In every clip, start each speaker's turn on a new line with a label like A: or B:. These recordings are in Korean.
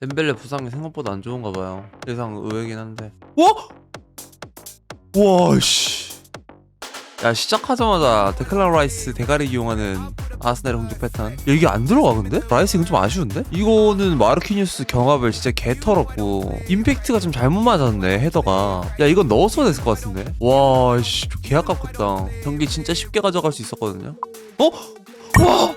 A: 덴벨레 부상이 생각보다 안 좋은가 봐요. 예상 의외긴 한데. 와! 와 씨. 야 시작하자마자 데클라 라이스 대가리 이용하는 아스날의 공격 패턴. 야, 이게 안 들어가 근데? 라이스 이건 좀 아쉬운데? 이거는 마르키뉴스 경합을 진짜 개털었고 임팩트가 좀 잘못 맞았네 헤더가. 야 이건 넣었어야 됐을 것 같은데. 와 씨, 개 아깝겠다. 경기 진짜 쉽게 가져갈 수 있었거든요. 어? 와!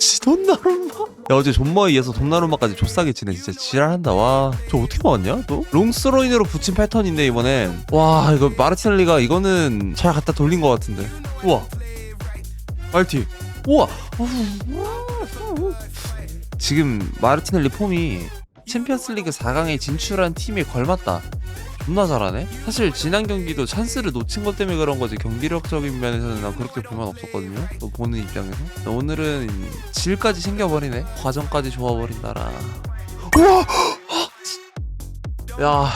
A: 씨, 돈나룸마? 야 어제 존머이에서 돈나룸마까지 조싸게 치네 진짜 지랄한다. 와 저 어떻게 막았냐 또? 롱스로인으로 붙인 패턴인데 이번엔. 와 이거 마르티넬리가 이거는 잘 갖다 돌린 것 같은데. 우와. 알티. 우와. 지금 마르티넬리 폼이 챔피언스리그 4강에 진출한 팀에 걸맞다 존나 잘하네. 사실 지난 경기도 찬스를 놓친 것 때문에 그런 거지 경기력적인 면에서는 난 그렇게 불만 없었거든요. 또 보는 입장에서. 오늘은 질까지 챙겨버리네. 과정까지 좋아버린다라. 우와! 야.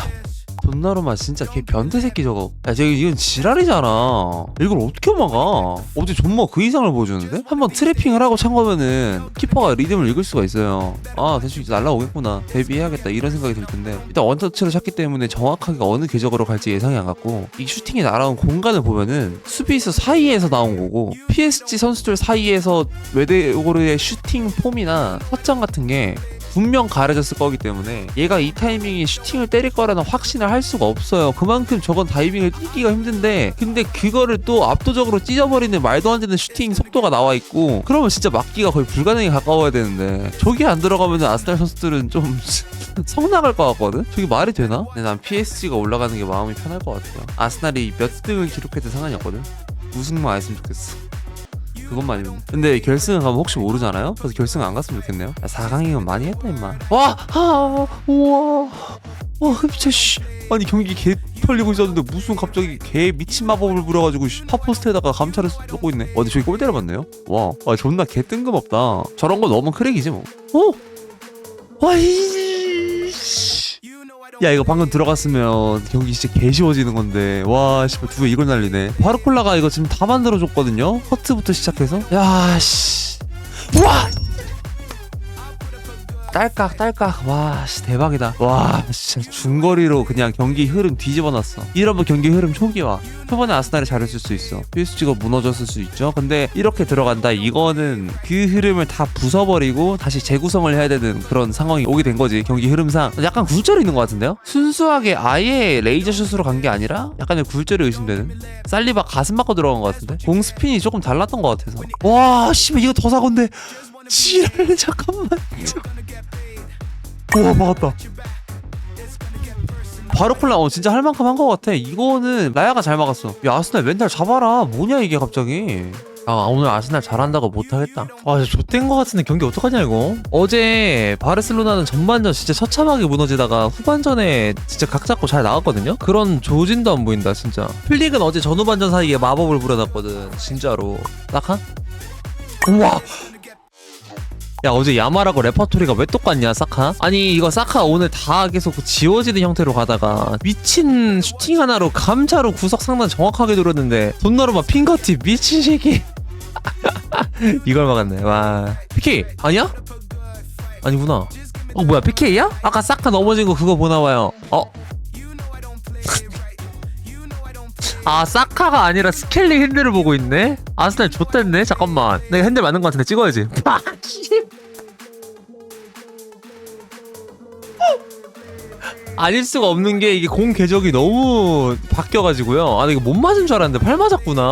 A: 돈나루마 진짜 걔 변태 새끼 저거. 야 저기 이건 지랄이잖아. 이걸 어떻게 막아? 어제 존머 그 이상을 보여주는데? 한번 트래핑을 하고 찬 거면은 키퍼가 리듬을 읽을 수가 있어요. 아 대충 날라오겠구나. 대비해야겠다 이런 생각이 들 텐데. 일단 원터치를 찼기 때문에 정확하게 어느 궤적으로 갈지 예상이 안 갔고 이 슈팅이 날아온 공간을 보면은 수비수 사이에서 나온 거고 PSG 선수들 사이에서 외대오르의 슈팅 폼이나 허점 같은 게 분명 가려졌을 거기 때문에 얘가 이 타이밍에 슈팅을 때릴 거라는 확신을 할 수가 없어요. 그만큼 저건 다이빙을 뛰기가 힘든데 근데 그거를 또 압도적으로 찢어버리는 말도 안 되는 슈팅 속도가 나와 있고 그러면 진짜 막기가 거의 불가능에 가까워야 되는데 저게 안 들어가면 아스날 선수들은 좀 성나갈 것 같거든? 저게 말이 되나? 근데 난 PSG가 올라가는 게 마음이 편할 것 같아요. 아스날이 몇 등을 기록해도 상관이 없거든? 우승만 안 했으면 좋겠어. 그것만이면 근데 결승을 가면 혹시 모르잖아요? 그래서 결승 안 갔으면 좋겠네요. 4강이면 많이 했다 임마. 와! 아, 우와. 와 흡체 씨. 아니 경기 개 털리고 있었는데 무슨 갑자기 개 미친 마법을 부려가지고 씨, 파포스트에다가 감차를 쏘고 있네. 와 근데 저기 골 때려봤네요. 와. 아, 존나 개 뜬금없다. 저런 거 너무 크랙이지 뭐. 어? 와이 씨. 야 이거 방금 들어갔으면 경기 진짜 개 쉬워지는 건데. 와 씨발 두개 이걸 날리네. 바르콜라가 이거 지금 다 만들어줬거든요? 커트부터 시작해서? 야씨. 와 딸깍 딸깍. 와 씨, 대박이다. 와 진짜 중거리로 그냥 경기 흐름 뒤집어놨어. 이러면 경기 흐름 초기화. 초반에 아스날이 잘했을 수 있어. PSG가 무너졌을 수 있죠. 근데 이렇게 들어간다. 이거는 그 흐름을 다 부숴버리고 다시 재구성을 해야 되는 그런 상황이 오게 된 거지. 경기 흐름상. 약간 굴절이 있는 것 같은데요? 순수하게 아예 레이저 슛으로 간 게 아니라 약간의 굴절이 의심되는? 살리바 가슴 맞고 들어간 것 같은데? 공 스핀이 조금 달랐던 것 같아서. 와 씨발 이거 더 사건데 지랄 잠깐만. 와 막았다. 바르콜라 어 진짜 할 만큼 한 것 같아. 이거는 라야가 잘 막았어. 야 아스날 멘탈 잡아라. 뭐냐 이게 갑자기? 아 오늘 아스날 잘한다고 못하겠다. 아 진짜 좆된 것 같은데 경기 어떡하냐 이거? 어제 바르셀로나는 전반전 진짜 처참하게 무너지다가 후반전에 진짜 각 잡고 잘 나왔거든요? 그런 조진도 안 보인다 진짜. 플릭은 어제 전후반전 사이에 마법을 부려놨거든 진짜로. 딱한? 우와 야 어제 야마라고 레퍼토리가 왜 똑같냐 사카? 아니 이거 사카 오늘 다 계속 지워지는 형태로 가다가 미친 슈팅 하나로 감자로 구석 상단 정확하게 노렸는데 돈나루마 핑거팁 미친 새끼 이걸 막았네 와 PK 아니야? 아니구나 어 뭐야 PK야? 아까 사카 넘어진 거 그거 보나봐요 어? 아 사카가 아니라 스켈리 핸들을 보고 있네? 아스날 좆됐네 잠깐만 내가 핸들 맞는 거 같은데 찍어야지 아, 씨. 아닐 수가 없는 게 이게 공 궤적이 너무 바뀌어가지고요. 아, 나 이거 못 맞은 줄 알았는데 팔 맞았구나.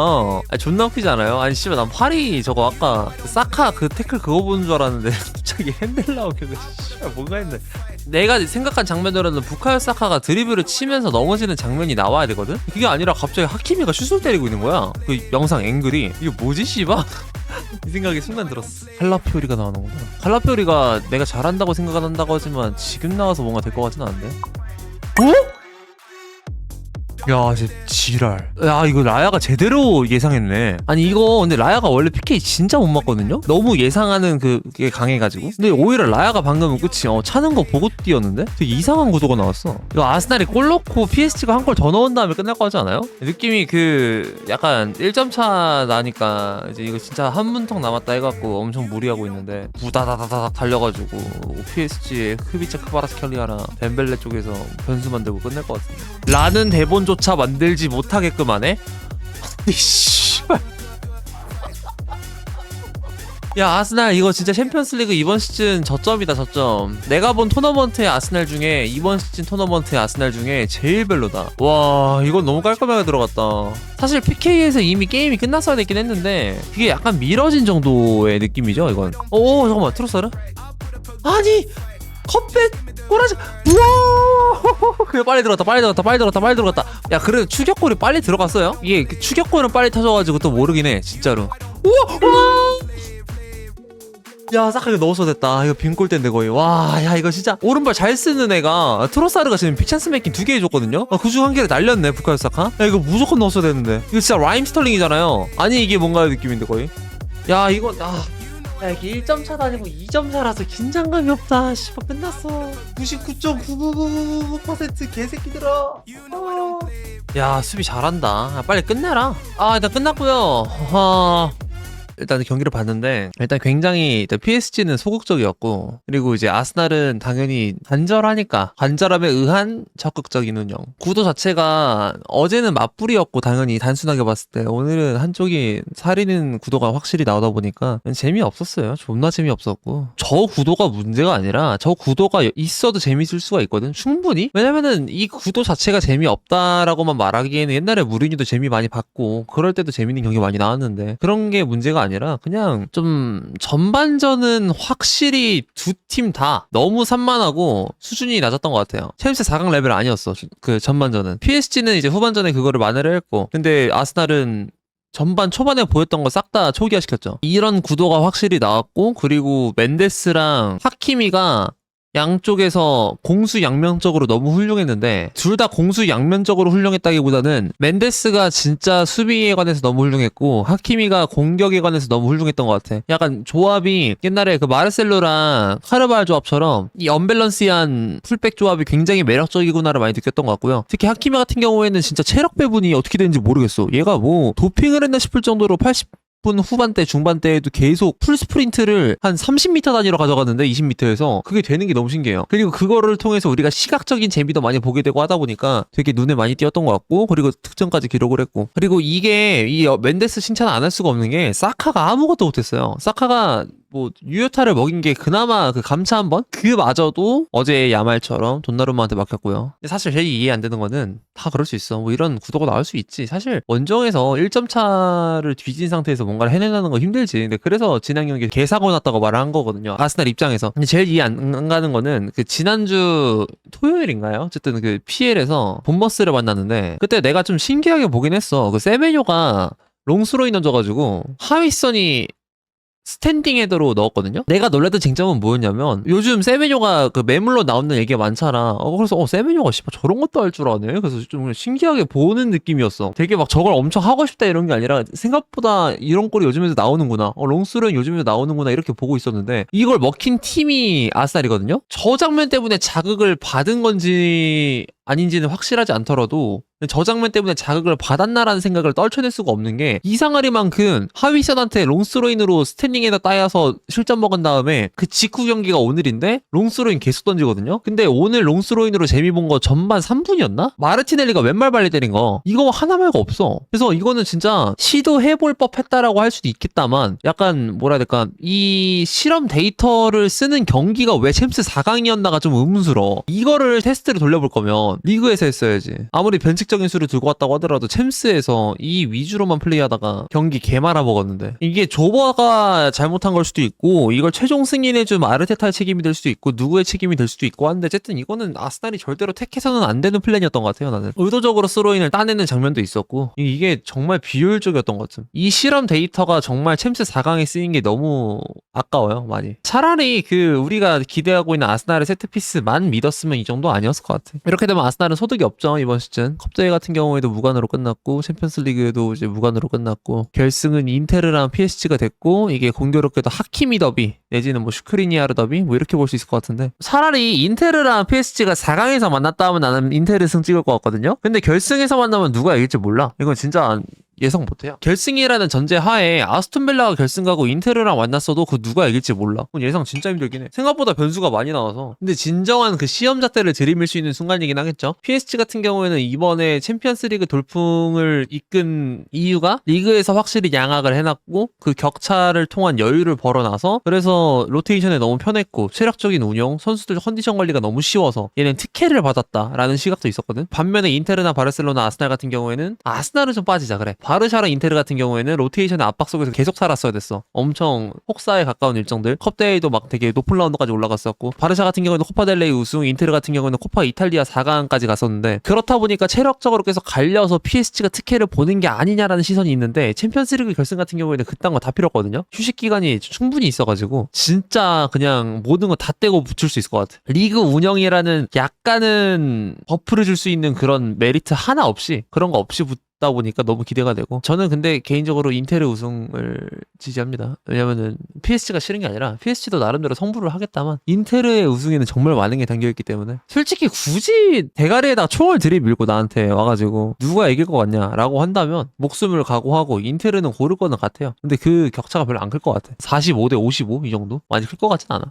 A: 아, 존나 웃기지 않아요? 아니, 씨발, 난 팔이 저거 아까 그 사카 그 태클 그거 보는 줄 알았는데 갑자기 핸들 나오길래 씨발 뭔가 했네. 내가 생각한 장면으로는 부카요 사카가 드리블을 치면서 넘어지는 장면이 나와야 되거든? 그게 아니라 갑자기 하키미가 슛을 때리고 있는 거야. 그 영상 앵글이. 이게 뭐지, 씨발? 이 생각이 순간 들었어. 칼라피오리가 나오는구나. 칼라피오리가 내가 잘한다고 생각은 한다고 하지만 지금 나와서 뭔가 될 것 같진 않은데? 어?
B: 야, 진짜 지랄. 야, 이거 라야가 제대로 예상했네. 아니, 이거 근데 라야가 원래 PK 진짜 못 맞거든요? 너무 예상하는 그게 강해가지고. 근데 오히려 라야가 방금은 끝이 어, 차는 거 보고 뛰었는데? 되게 이상한 구도가 나왔어. 이거 아스날이 골 넣고 PSG가 한 골 더 넣은 다음에 끝날 거 같지 않아요? 느낌이 그 약간 1점 차 나니까 이제 이거 진짜 한 문턱 남았다 해갖고 엄청 무리하고 있는데 부다다다닥 달려가지고 PSG의 크비차 크바라스켈리아나 덴벨레 쪽에서 변수 만들고 끝낼 것 같은데. 라는 대본 조차 만들지 못하게끔 하네? 씨발. 야 아스날 이거 진짜 챔피언스리그 이번 시즌 저점이다 저점. 내가 본 토너먼트의 아스날 중에 이번 시즌 토너먼트의 아스날 중에 제일 별로다. 와 이건 너무 깔끔하게 들어갔다. 사실 PK에서 이미 게임이 끝났어야 됐긴 했는데 이게 약간 미뤄진 정도의 느낌이죠 이건. 오 잠깐만 트로사르? 아니 컵백 꼬라지. 우와! 그래 빨리 들어갔다 빨리 들어갔다 빨리 들어갔다 빨리 들어갔다. 야 그래도 추격골이 빨리 들어갔어요? 이게 그 추격골은 빨리 터져가지고 또 모르긴 해 진짜로. 우와! 우와! 야 사카 이거 넣었어야 됐다. 이거 빈 골대인데 거의. 와 야 이거 진짜 오른발 잘 쓰는 애가 트로사르가 지금 빅찬스 메이킹 두 개 해줬거든요? 아, 그중 한 개를 날렸네 부카요 사카. 야 이거 무조건 넣었어야 되는데. 이거 진짜 라임 스털링이잖아요. 아니 이게 뭔가 느낌인데 거의. 야 이거 아 야, 이게 1점 차도 아니고 2점 차라서 긴장감이 없다. 씨발, 끝났어. 99.99999% 개새끼들아. 아. 야, 수비 잘한다. 아, 빨리 끝내라. 아, 일단 끝났고요. 아, 일단 경기를 봤는데 일단 굉장히 일단 PSG는 소극적이었고 그리고 이제 아스날은 당연히 간절하니까 간절함에 의한 적극적인 운영. 구도 자체가 어제는 맞불이었고 당연히 단순하게 봤을 때 오늘은 한쪽이 살리는 구도가 확실히 나오다 보니까 재미없었어요. 존나 재미없었고. 저 구도가 문제가 아니라 저 구도가 있어도 재밌을 수가 있거든. 충분히? 왜냐면은 이 구도 자체가 재미없다라고만 말하기에는 옛날에 무리뉴도 재미 많이 봤고 그럴 때도 재밌는 경기 많이 나왔는데 그런 게 문제 가 아니라 그냥 좀 전반전은 확실히 두 팀 다 너무 산만하고 수준이 낮았던 것 같아요. 챔스 4강 레벨 아니었어. 그 전반전은. PSG는 이제 후반전에 그거를 만회를 했고 근데 아스날은 전반 초반에 보였던 거 싹 다 초기화 시켰죠. 이런 구도가 확실히 나왔고 그리고 멘데스랑 하키미가 양쪽에서 공수 양면적으로 너무 훌륭했는데 둘 다 공수 양면적으로 훌륭했다기보다는 멘데스가 진짜 수비에 관해서 너무 훌륭했고 하키미가 공격에 관해서 너무 훌륭했던 것 같아. 약간 조합이 옛날에 그 마르셀로랑 카르발 조합처럼 이 언밸런스한 풀백 조합이 굉장히 매력적이구나를 많이 느꼈던 것 같고요. 특히 하키미 같은 경우에는 진짜 체력 배분이 어떻게 되는지 모르겠어. 얘가 뭐 도핑을 했나 싶을 정도로 80 분 후반대 중반대에도 계속 풀 스프린트를 한 30m 단위로 가져갔는데 20m에서 그게 되는 게 너무 신기해요. 그리고 그거를 통해서 우리가 시각적인 재미도 많이 보게 되고 하다 보니까 되게 눈에 많이 띄었던 것 같고 그리고 득점까지 기록을 했고 그리고 이게 이 멘데스 칭찬 안 할 수가 없는 게 사카가 아무것도 못했어요. 사카가 뭐 유효타를 먹인 게 그나마 그 감차 한 번? 그마저도 어제 야말처럼 돈나루마한테 맡겼고요. 근데 사실 제일 이해 안 되는 거는 다 그럴 수 있어. 뭐 이런 구도가 나올 수 있지. 사실 원정에서 1점 차를 뒤진 상태에서 뭔가를 해내는 거 힘들지. 근데 그래서 지난 경기 개사고 났다고 말을 한 거거든요. 아스날 입장에서. 근데 제일 이해 안, 안 가는 거는 그 지난주 토요일인가요? 어쨌든 그 PL에서 본머스를 만났는데 그때 내가 좀 신기하게 보긴 했어. 그 세메뇨가 롱스로이 던져가지고 하위선이 스탠딩 헤더로 넣었거든요. 내가 놀랐던 쟁점은 뭐였냐면 요즘 세메뇨가 그 매물로 나오는 얘기가 많잖아. 어, 그래서 어 세메뇨가 씨발 저런 것도 할 줄 아네. 그래서 좀 신기하게 보는 느낌이었어. 되게 막 저걸 엄청 하고 싶다 이런 게 아니라 생각보다 이런 꼴이 요즘에도 나오는구나. 어 롱스로는 요즘에도 나오는구나 이렇게 보고 있었는데 이걸 먹힌 팀이 아스날이거든요. 저 장면 때문에 자극을 받은 건지 아닌지는 확실하지 않더라도 저 장면 때문에 자극을 받았나라는 생각을 떨쳐낼 수가 없는 게 이상하리만큼 하위선한테 롱스로인으로 스탠딩에다 따여서 실점 먹은 다음에 그 직후 경기가 오늘인데 롱스로인 계속 던지거든요. 근데 오늘 롱스로인으로 재미 본 거 전반 3분이었나? 마르티넬리가 왼발 발리 때린 거 이거 하나 말고 없어. 그래서 이거는 진짜 시도해볼 법했다라고 할 수도 있겠다만 약간 뭐라 해야 될까 이 실험 데이터를 쓰는 경기가 왜 챔스 4강이었나가 좀 의문스러워. 이거를 테스트를 돌려볼 거면 리그에서 했어야지. 아무리 변칙 적인 수를 들고 왔다고 하더라도 챔스에서 이 위주로만 플레이하다가 경기 개 말아 먹었는데 이게 조버가 잘못한 걸 수도 있고 이걸 최종 승인해준 아르테타의 책임이 될 수도 있고 누구의 책임이 될 수도 있고 한데 어쨌든 이거는 아스날이 절대로 택해서는 안 되는 플랜이었던 것 같아요 나는. 의도적으로 스로인을 따내는 장면도 있었고 이- 이게 정말 비효율적이었던 것 같은. 이 실험 데이터가 정말 챔스 4강에 쓰인 게 너무 아까워요 많이. 차라리 그 우리가 기대하고 있는 아스날의 세트피스만 믿었으면 이 정도 아니었을 것 같아. 이렇게 되면 아스날은 소득이 없죠 이번 시즌. 컵 컵대회 같은 경우에도 무관으로 끝났고 챔피언스리그도 이제 무관으로 끝났고 결승은 인테르랑 PSG가 됐고 이게 공교롭게도 하키미 더비 내지는 뭐 슈크리니아르 더비 뭐 이렇게 볼 수 있을 것 같은데 차라리 인테르랑 PSG가 4강에서 만났다 하면 나는 인테르 승 찍을 것 같거든요. 근데 결승에서 만나면 누가 이길지 몰라. 이건 진짜 예상 못해요. 결승이라는 전제 하에 아스톤 빌라가 결승 가고 인테르랑 만났어도 그 누가 이길지 몰라. 예상 진짜 힘들긴 해. 생각보다 변수가 많이 나와서. 근데 진정한 그 시험 잣대를 들이밀 수 있는 순간이긴 하겠죠. PSG 같은 경우에는 이번에 챔피언스리그 돌풍을 이끈 이유가 리그에서 확실히 양악을 해놨고 그 격차를 통한 여유를 벌어놔서 그래서 로테이션에 너무 편했고 체력적인 운영, 선수들 컨디션 관리가 너무 쉬워서 얘는 특혜를 받았다라는 시각도 있었거든. 반면에 인테르나 바르셀로나, 아스날 같은 경우에는 아스날은 좀 빠지자 그래. 바르샤랑 인테르 같은 경우에는 로테이션의 압박 속에서 계속 살았어야 됐어. 엄청 혹사에 가까운 일정들. 컵대회도 막 되게 높은 라운드까지 올라갔었고 바르샤 같은 경우에는 코파델레이 우승, 인테르 같은 경우에는 코파 이탈리아 4강까지 갔었는데 그렇다 보니까 체력적으로 계속 갈려서 PSG가 특혜를 보는 게 아니냐라는 시선이 있는데 챔피언스리그 결승 같은 경우에는 그딴 거 다 필요 없거든요. 휴식 기간이 충분히 있어가지고 진짜 그냥 모든 거 다 떼고 붙일 수 있을 것 같아. 리그 운영이라는 약간은 버프를 줄 수 있는 그런 메리트 하나 없이 그런 거 없이 붙. 다 보니까 너무 기대가 되고 저는 근데 개인적으로 인테르 우승을 지지합니다. 왜냐면은 PSG가 싫은 게 아니라 PSG도 나름대로 성부를 하겠다만 인테르의 우승에는 정말 많은 게 담겨 있기 때문에 솔직히 굳이 대가리에다 총을 들이밀고 나한테 와가지고 누가 이길 것 같냐라고 한다면 목숨을 각오하고 인테르는 고를 거는 같아요. 근데 그 격차가 별로 안 클 것 같아. 45 대 55 이 정도 많이 클 것 같진 않아.